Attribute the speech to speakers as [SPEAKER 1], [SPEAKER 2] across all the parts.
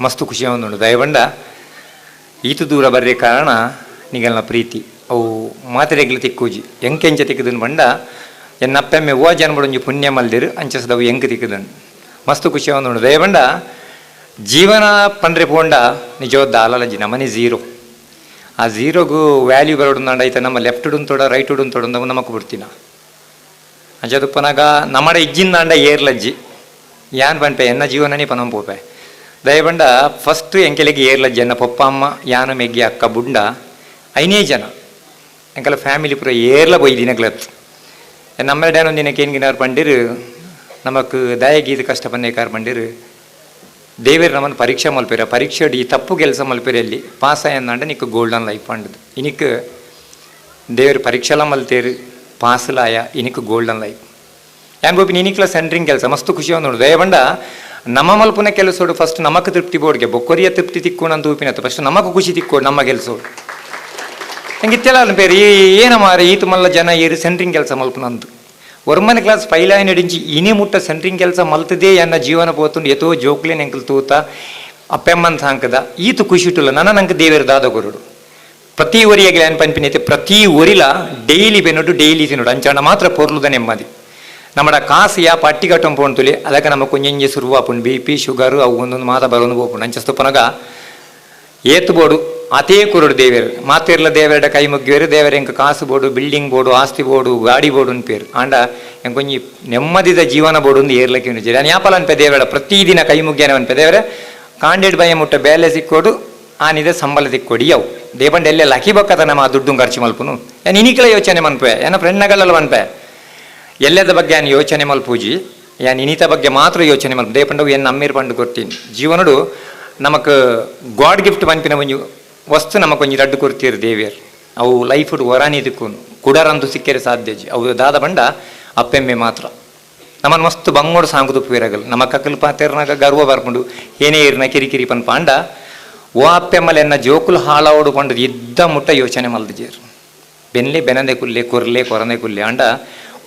[SPEAKER 1] ಮಸ್ತ್ ಖುಷಿ ಅವನುಂಡು ದಯವಂಡ ಈತು ದೂರ ಬರ್ರೆ ಕಾರಣ ನಿಗಲ್ನ ಪ್ರೀತಿ. ಅವು ಮಾತ್ರೆಗ್ಲ ತಿಕ್ಕೂಜಿ. ಎಂಕೆಂಚ ತಿಕ್ಕದನ್ ಬಂಡ ಎನ್ನಪ್ಪೆಮ್ಮೆ ಓ ಜನ್ಮಡೊಂಜಿ ಪುಣ್ಯ ಮಲ್ದಿರು, ಅಂಚಸದವು ಎಂಕ್ ತಿಕ್ಕದನ್. ಮಸ್ತು ಖುಷಿ ಅವನುಂಡು ದಯವಂಡ ಜೀವನ ಪಂಡ್ರೆ ಪೋಂಡ ನಿಜವಾದ ಆಲಲಜಿ ನಮನೆ ಝೀರೋ. ಆ ಝೀರೋಗೂ ವ್ಯಾಲ್ಯೂ ಬರೋಡು ಐತೆ ನಮ್ಮ ಲೆಫ್ಟ್ ಉಡುಂತೋಡ ರೈಟ್ ಉಡುಂತೋಡ ನಮಗೆ ಬಿಡ್ತೀನ. ಅಂಚದುಪ್ಪನಾಗ ನಮ್ಮಡ ಇಜ್ಜಿಂದಾಂಡ ಏರ್ಲಜ್ಜಿ. ಯಾನ್ ಪನ್ಪೆ ಎನ್ನ ಜೀವನನೇ ಪನಂ ಪೋಪೆ ದಯಬಂಡ ಫಸ್ಟ್ ಎಂಕೆಲೆಗೆ ಏರ್ಲ ಜನ ಪಪ್ಪ ಅಮ್ಮ ಯಾನ ಮೆಗ್ಗೆ, ಅಕ್ಕ ಬುಂಡ, ಐನೇ ಜನ. ಎಂಕಲ ಫ್ಯಾಮಿಲಿ ಪೂರ ಏರ್ಲ ಬೊಯ್ ದಿನಗ್ಲತ್ ನಮ್ಮ ಡ್ಯಾನ್ ಒಂದಿನ ಕೇನ್ಗಿನಾರ್ ಪಂಡಿರು, ನಮಕ್ ದಯಗೀತ ಕಷ್ಟ ಪನ್ನೇಕಾರ್ ಪಂಡಿರು. ದೇವೇರು ನಮ್ಮನ್ನು ಪರೀಕ್ಷೆ ಮಲ್ಪೇರ, ಪರೀಕ್ಷೆ ಈ ತಪ್ಪು ಕೆಲಸ ಮಲ್ಪೇರಲ್ಲಿ ಪಾಸ್ ಆಯಂದಾಂಡ ನಿಕ್ಕ ಗೋಲ್ಡನ್ ಲೈಫ್ ಅಂಡದು ಇನಿಕ್ ದೇವರು ಪರೀಕ್ಷೆಲ ಮಲ್ತೇರು, ಪಾಸ್ಲಾಯ, ಇನಿಕ್ ಗೋಲ್ಡನ್ ಲೈಫ್ ಯಾನ್ ಗೋಪಿ, ನೀನಿಕ್ಲ ಸೆಂಟ್ರಿಂಗ್ ಕೆಲಸ, ಮಸ್ತ್ ಖುಷಿ ನೋಡು. ದಯಬಂಡ ನಮ್ಮ ಮಲ್ಪುನ ಕೆಲಸೋಡು ಫಸ್ಟ್ ನಮಕ್ ತೃಪ್ತಿ ಬೋಡ್ಗೆ ಬೊಕ್ಕೊರಿಯ ತೃಪ್ತಿ ತಿಕ್ಕೋಣಂತ ಉಪಿನತ್ತು ಫಸ್ಟ್ ನಮಕ್ ಖುಷಿ ತಿಕ್ಕೋಡು ನಮ್ಮ ಕೆಲಸೋಡು. ನಂಗೆ ಇತ್ತೆಲ್ಲ ಬೇರೆ ಏನ ಮಾರ, ಈತು ಮಲ್ಲ ಜನ ಏರಿ ಸೆಂಟ್ರಿಂಗ್ ಕೆಲಸ ಮಲ್ಪನಂದು ಒರ್ಮನೆ ಕ್ಲಾಸ್ ಪೈಲಾಯಿ ನಡಿಂಚಿ ಇನಿ ಮುಟ್ಟ ಸೆಂಟ್ರಿಂಗ್ ಕೆಲಸ ಮಲ್ತದೇ ಅನ್ನ ಜೀವನ ಪೋತುಂಡು ಎತೋ ಜೋಕ್ಲೆ ನೆಂಕಲ್ ತೂತ, ಅಪ್ಪೆಮ್ಮನ್ ಸಾಂಕದ, ಈತು ಖುಷಿಟುಲ್ಲ ನನ್ನ ನಂಗೆ ದೇವೇರು ದಾದ ಗುರುಡು ಪ್ರತಿ ಒರಿಯಾಗಿ ಏನು ಪನ್ಪಿನೈತೆ, ಪ್ರತಿ ಒರಿಲ ಡೈಲಿ ಬೆನ್ನೊಟ್ಟು ಡೈಲಿ ತಿನ್ನೋಡು, ಅಂಚಣ ಮಾತ್ರ ಪೊರ್ಲುದ ನೆಮ್ಮದಿ ಪಟ್ಟಿ ಕಟ್ಟಂ ಪೋಣ್ತುಲಿ ಅದಕ್ಕೆ ನಮ್ಮ ಕುಂಜಂಜಿ ಸುರುವ ಆಪುಂಡು ಬಿ ಪಿ, ಶುಗರು, ಅವು ಒಂದೊಂದು ಮಾತ ಬರೋದು ಹೋಗ್ಪುಂಡು ಅಂಚಸ್ತು ಪನಗ ಏತು ಬೋಡು, ಅತೇ ಕುರುಡು ದೇವೇರು ಮಾತಿರ್ಲ ದೇವರ ಕೈ ಮುಗ್ಗಿವೇರು ದೇವರ ಎಂಕ ಕಾಸು ಬೋಡು, ಬಿಲ್ಡಿಂಗ್ ಬೋಡು, ಆಸ್ತಿ ಬೋಡು, ಗಾಡಿ ಬೋಡು ಅನ್ಪೇರು ಆಂಡ ಎಂಕೊಂಜಿ ನೆಮ್ಮದಿದ ಜೀವನ ಬೋಡು ಒಂದು ಏರ್ಲಕ್ಕೆ ಉಂಟು ನಾನು ಯಾಪಲ ಅನ್ಪೆ ದೇವರ ಪ್ರತಿದಿನ ಕೈ ಮುಗ್ಗ್ಯಾನ ಅನ್ಪೆ ದೇವರ ಕಾಂಡೆಡ್ ಬಯ ಮುಟ್ಟ ಬೇಲೆ ಸಿಕ್ಕೋಡು, ಆನಿದ ಸಂಬಳ ತಿಕ್ಕೊಡಿ ಅವು ದೇಪಂಡ ಎಲ್ಲೆ ಲಕಿ ಬಕ್ಕದ ನಮ್ಮ ಆ ದುಡ್ಡು ಖರ್ಚು ಮಲ್ಪುನು. ನಾನು ಇನಿಕಲ ಯೋಚನೆ ಮನ್ಪೆ, ಏನ ಫ್ರೆಂಡ್ನಗಲ್ಲ ಮನ್ಪೆ. ಎಲ್ಲದ ಬಗ್ಗೆ ನಾನು ಯೋಚನೆ ಮಲ್ಪೂಜಿ ಯಾನ್ ಇನಿತ ಬಗ್ಗೆ ಮಾತ್ರ ಯೋಚನೆ ಮಲ್ಪ ದೇಪಂಡವು ಏನು ನಮ್ಮೀರ್ ಪಂಡು ಕೊರ್ತೀನಿ ಜೀವನಡು ನಮಕ್ ಗಾಡ್ ಗಿಫ್ಟ್ ಪನ್ಪಿನ ಒಂಜಿ ವಸ್ತು ನಮಕ್ ಒಂಜಿ ರಡ್ಡು ಕೊಡ್ತೀರು ದೇವಿಯರ್. ಅವು ಲೈಫ್ ವರಾನಿ ಇದಕ್ಕೂ ಕುಡರಂದು ಸಿಕ್ಕರೆ ಸಾಧ್ಯಜಿ ಅವು ದಾದ ಬಂಡ ಅಪ್ಪೆಮ್ಮೆ ಮಾತ್ರ. ನಮ್ಮನ್ನು ಮಸ್ತ್ ಬಂಗೋಡು ಸಾಂಗ್ ತುಪ್ಪಿರಗಲ್ ನಮ್ಮ ಕಕ್ಕಲು ಪಾತೇರ್ನಾಗ ಗರ್ವ ಬರ್ಕೊಂಡು ಏನೇ ಇರ್ನ ಕಿರಿಕಿರಿ ಪನ್ ಪಾಂಡ ಓ ಅಪ್ಪೆಮ್ಮಲೆ ಎನ್ನ ಜೋಕುಲು ಹಾಳಾವಡು ಪಂಡು ಇದ್ದ ಮುಟ್ಟ ಯೋಚನೆ ಮಲ್ದಿಜೇರು ಬೆನ್ಲೆ ಬೆನದೆ ಕುಲ್ಲೆ, ಕೊರ್ಲೆ, ಕೊರನೆ ಕುಲ್ಲೆ ಅಂಡ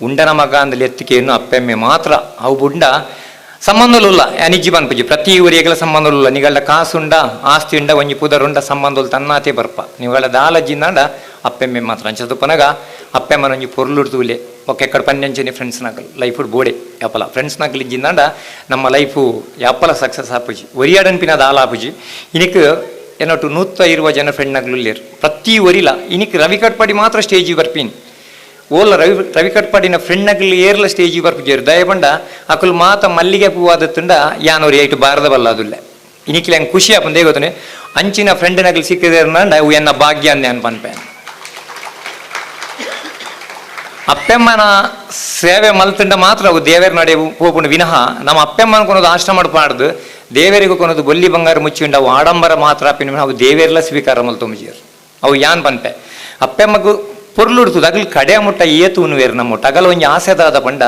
[SPEAKER 1] ಉಂಡನ ಮಗ ಅಂದಲ್ಲಿ ಎತ್ತಿಕೇನು ಅಪ್ಪೆಮ್ಮೆ ಮಾತ್ರ. ಅವು ಬುಂಡ ಸಂಬಂಧಲುಲ್ಲ ಅನಿಜ್ಜಿ ಬನ್ಪುಜಿ ಪ್ರತಿ ಊರಿಗೆಲ್ಲ ಸಂಬಂಧಲುಲ್ಲ ನಿಗಳ ಕಾಸುಂಡ ಆಸ್ತಿ ಉಂಡ, ಒಂಜಿ ಪುದರುಂಡ ಸಂಬಂಧಲು ತನ್ನಾತೆ ಬರ್ಪ. ನಿಗಳ ದಾಲಜ್ಜಿಂದಾಂಡ ಅಪ್ಪೆಮ್ಮೆ ಮಾತ್ರ. ಅಂಚದು ಪನಗ ಅಪ್ಪೆಮ್ಮನ ಒಂಜಿ ಪೊರ್ಲುಡ್ತೂಲೆ ಒಕ್ಕ ಎಕ್ಕಡ ಪನ್ನೆಂಚನೆ ಫ್ರೆಂಡ್ಸ್ ನಗಲ್. ಲೈಫ್ ಬೋಡೆ ಯಾಪಲ. ಫ್ರೆಂಡ್ಸ್ ನಗಲ್ ಇಜ್ಜಿನಾಂಡ ನಮ್ಮ ಲೈಫು ಯಾಪಲ ಸಕ್ಸಸ್ ಆಪುಜಿ ಒರಿಯಾಡನ್ಪಿನ ದಾಲ ಆಪುಜಿ ಇನಿಕ್ ಏನೊಟ್ಟು ನೂತ್ತ ಇರುವ ಜನ ಫ್ರೆಂಡ್ ನಗಲು ಪ್ರತಿ ಒರಿಲ ಇನಿಕ್ ರವಿ ಪಡಿ ಮಾತ್ರ ಸ್ಟೇಜಿಗೆ ಬರ್ಪೀನಿ. ಓಲ ರವಿ ರವಿ ಕಟ್ಪಾಡಿನ ಫ್ರೆಂಡ್ ನಗಲಿ ಏರ್ಲ ಸ್ಟೇಜಿಗೆ ಬರ್ಪಿಜೇರು ದಯಪಂಡ ಅಕುಲು ಮಾತ ಮಲ್ಲಿಗೆ ಹೂವಾದತ್ತುಂಡ ಯಾನವ್ರು ಏಟು ಬಾರದ ಬಲ್ಲಾದುಲ್ಲ. ಇನಿಕ್ಲೆ ಹಂಗೆ ಖುಷಿ ಆಪಂದ ಗೊತ್ತನೆ? ಅಂಚಿನ ಫ್ರೆಂಡ್ ನಗಲಿ ಸಿಕ್ಕಿದ್ರಂಡ ಅವು ಎನ್ನ ಭಾಗ್ಯ ಅಂದೆ ಅನ್ಪನ್ಪೆ ಅಪ್ಪೆಮ್ಮನ ಸೇವೆ ಮಲ್ತಂಡ ಮಾತ್ರ ಅವು ದೇವರ ನಡೆ ಹೋಗ್ಕೊಂಡು ವಿನಃ ನಮ್ಮ ಅಪ್ಪೆಮ್ಮನ ಕೊನೋದು ಆಶ್ರಮ ಮಾಡ್ಬಾರ್ದು ದೇವರಿಗೂ ಕೊನೋದು ಬೊಲ್ಲಿ ಬಂಗಾರ ಮುಚ್ಚಿಂಡ ಅವು ಆಡಂಬರ ಮಾತ್ರ ಅಪ್ಪಿನ ಅವು ದೇವೇರ್ಲ ಸ್ವೀಕಾರ ಮಲ್ತೊಂಬಿಜಿಯರು ಅವು ಯಾನ್ ಪನ್ಪೆ ಅಪ್ಪೆಮ್ಮಗು ಪೊರ್ಲುಡ್ತದ, ಅಗಲ್ ಕಡೆ ಮುಟ್ಟ, ಏತು ಉನ್ವೇರು ನಮ್ಮ ಮುಟ್ಟ. ಅಗಲ ಒಂಜಿ ಆಸೆದಾದ ಪಂಡ,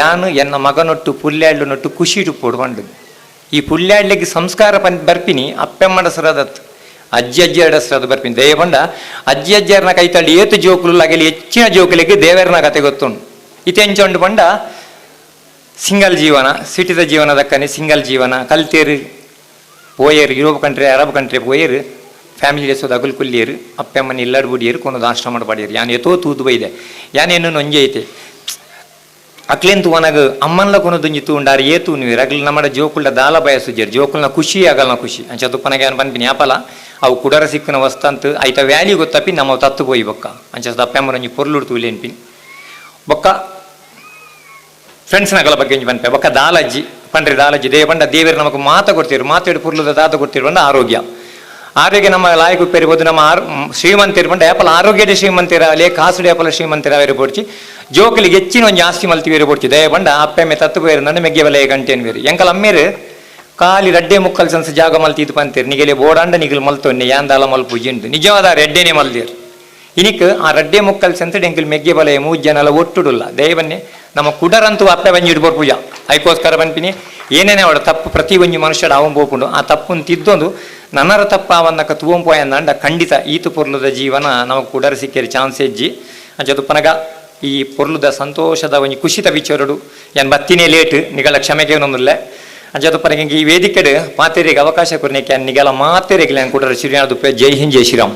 [SPEAKER 1] ಯಾನು ಎನ್ನ ಮಗನೊಟ್ಟು ಪುಲ್ಯಾಡ್ಲು ನೊಟ್ಟು ಖುಷಿ ಪೊಡ್ಕೊಂಡು ಪಂಡು ಈ ಪುಲ್ಯಾಡ್ಲಿಗೆ ಸಂಸ್ಕಾರ ಪನ್ ಬರ್ಪಿನಿ ಅಪ್ಪೆಮ್ಮಡ ಸರದತ್ತು ಅಜ್ಜಿ ಅಜ್ಜಿ ಅಡಸ್ರದ ಬರ್ಪಿನಿ. ದಯಪಂಡ ಅಜ್ಜಿ ಅಜ್ಜಿಯರ್ನ ಕೈತಳ್ಳಿ ಏತು ಜೋಕುಲು ಆಗಲಿ ಹೆಚ್ಚಿನ ಜೋಕುಲಿಗೆ ದೇವರನ ಕತೆ ಗೊತ್ತುಂಡು. ಇತೆಂಚೊಂಡು ಪಂಡ, ಸಿಂಗಲ್ ಜೀವನ, ಸಿಟಿದ ಜೀವನದಕ್ಕನೆ ಸಿಂಗಲ್ ಜೀವನ, ಕಲ್ತೇರು, ಪೋಯರು, ಯುರೋಪ್ ಕಂಟ್ರಿ, ಅರಬ್ ಕಂಟ್ರಿ ಪೋಯರು. ಫ್ಯಾಮಿಲಿ ಲೆಸೋದು ಅಗಲ್ ಕುಲ್ಲಿಯರು ಅಪ್ಪೆಮ್ಮನ ಇಲ್ಲಡ್ ಬುಡಿಯರು ಕೊನದು ಆಶ್ರಮ ಮಾಡಬಾಡಿಯರು ಯಾನ್ ಎತೋ ತೂತು ಬೈದೆ. ಯಾನೇನು ನೊಂಜೆ ಐತೆ. ಅಕ್ಲೆಂತು ಒನಗ ಅಮ್ಮನ್ಲ ಕೊನದುಂಜಿ ತೂಂಡಾರು ಏತು ನೀವು ಅಗ್ಲಿ ನಮ್ಮಡ ಜೋಕುಲ್ಡ ದಾಲ ಬಯಸುಜೇರು ಜೋಕುಲ್ನ ಖುಷಿ ಆಗಲ್ನ ಖುಷಿ. ಅಂಚ ತುಪ್ಪನಾಗ ಏನು ಪನ್ಪಿನಿ ಯಾಪಲ? ಅವು ಕುಡರ ಸಿಕ್ಕನ ವಸ್ತಂತ ಐತ ವ್ಯಾಲಿ ಗೊತ್ತಪ್ಪಿ ನಮ್ಮ ತತ್ತು ಬೋಯಿ ಬೊಕ್ಕ. ಅಂಚ ಅಪ್ಪೆಮ್ಮನೊಂಜಿ ಪೊರ್ಲುಡ್ತು ಇಲ್ಲೇನ್ಪಿನ್ ಬೊಕ್ಕ ಫ್ರೆಂಡ್ಸ್ ನಗಲ ಬಗ್ಗೆ ಪನ್ಪೆ ಬೊಕ್ಕ ದಾಲಜ್ಜಿ, ಪಂಡ್ರಿ ದಾಲಜ್ಜಿ, ದೇವ ಪಂಡ ದೇವರು ನಮಗೆ ಮಾತ ಕೊಡ್ತೀರು. ಮಾತಾಡಿ ಪುರ್ಲದ ದಾತ ಕೊಡ್ತೀರು ಬಂದ ಆರೋಗ್ಯ. ಆರೋಗ್ಯ ನಮ್ಮ ಲಾಯಕ ಪೆರಿಬೋದು ನಮ್ಮ ಆರ್ ಶ್ರೀಮಂತ ಪಂಡ ಏಪಲ ಆರೋಗ್ಯದ ಶ್ರೀಮಂತಿರ ಲೇ ಕಾಸುಡು ಯಾಪಲ ಶ್ರೀಮಂತಿರ ಬೇರೆ ಪೋಡ್ಚಿ ಜೋಕಲಿಗೆ ಹೆಚ್ಚಿನ ಒಂದು ಜಾಸ್ತಿ ಮಲ್ತಿ ಬೇರೆ ದಯಬಂಡ ಅಪ್ಪೆಮ್ಮೆ ತತ್ತು ಬೇರೆ ನನ್ನ ಮೆಗ್ಗೆ ಬಲೆ ಗಂಟೆನ್ ಬೇರೆ ಎಂಕಲ್ ಅಮ್ಮೇರು, ಕಾಲಿ ರಡ್ಡೆ ಮುಕ್ಕಲ್ ಸನ್ಸ ಜಾಗ ಮಲ್ತಿ ಇದು ಪಂತೀರಿ. ನಿಗಲಿ ಬೋಡಾಂಡ ನಿಗಲ್ ಮಲ್ತೊನ್ನೆ ಯಾಂದಾಲ ಮಲ್ಪುಜಿ ಉಂಟು ನಿಜವಾದ ರೆಡ್ಡೆನೇ ಮಲ್ದಿರು. ಇನಿಕ್ ಆ ರಡ್ಡೆ ಮುಕ್ಕಲ್ ಸಂತ ಎಂಕಲ್ ಮೆಗ್ಗೆ ಬಲೆ ಮೂಜ್ ಜನ ಎಲ್ಲ ಒಟ್ಟುಡುಲ್ಲ ದಯವನ್ನೇ ನಮ್ಮ ಕುಡರಂತೂ ಅಪ್ಪೆ ಬಂಜಿ ಇಡ್ಬೋರ್ ಪೂಜಾ. ಅದಕ್ಕೋಸ್ಕರ ಬಂದಿನಿ ಏನೇನೇ ಅವಳು ತಪ್ಪು ಪ್ರತಿ ಒಂದು ಮನುಷ್ಯರು ಅವನು ಬೋಪುಂಡು ಆ ತಪ್ಪನ್ನು ತಿದ್ದೊಂದು ನನ್ನರ ತಪ್ಪ ಅವನ್ನಕ ತೂವಂ ಪೋಯಂದಂಡ ಖಂಡಿತ ಈತು ಪೊರ್ಲುದ ಜೀವನ ನಮಗೆ ಕುಡರ ಸಿಕ್ಕೇರಿ ಚಾನ್ಸ್ ಹೆಜ್ಜಿ ಅಂಚದು ಈ ಪೊರ್ಲುದ ಸಂತೋಷದ ಒಂಜಿ ಖುಷಿತ ವಿಚಾರಡು ಏನ್ ಬತ್ತಿನೇ ಲೇಟ್ ನಿಗಳ ಕ್ಷಮೆಗೆ ಒಂದಿಲ್ಲ ಅಂಚದಪ್ಪನಿಗೆ ಈ ವೇದಿಕೆಡ್ ಮಾತೆರೆಗೆ ಅವಕಾಶ ಕೊರನೆಗೆ ನಿಗಲ ಮಾತೇರಿಗೆ ಕುಡರ ಶ್ರೀನಾಥ ಜೈ ಹಿಂದ್ ಜೈ ಶ್ರೀರಾಮ್.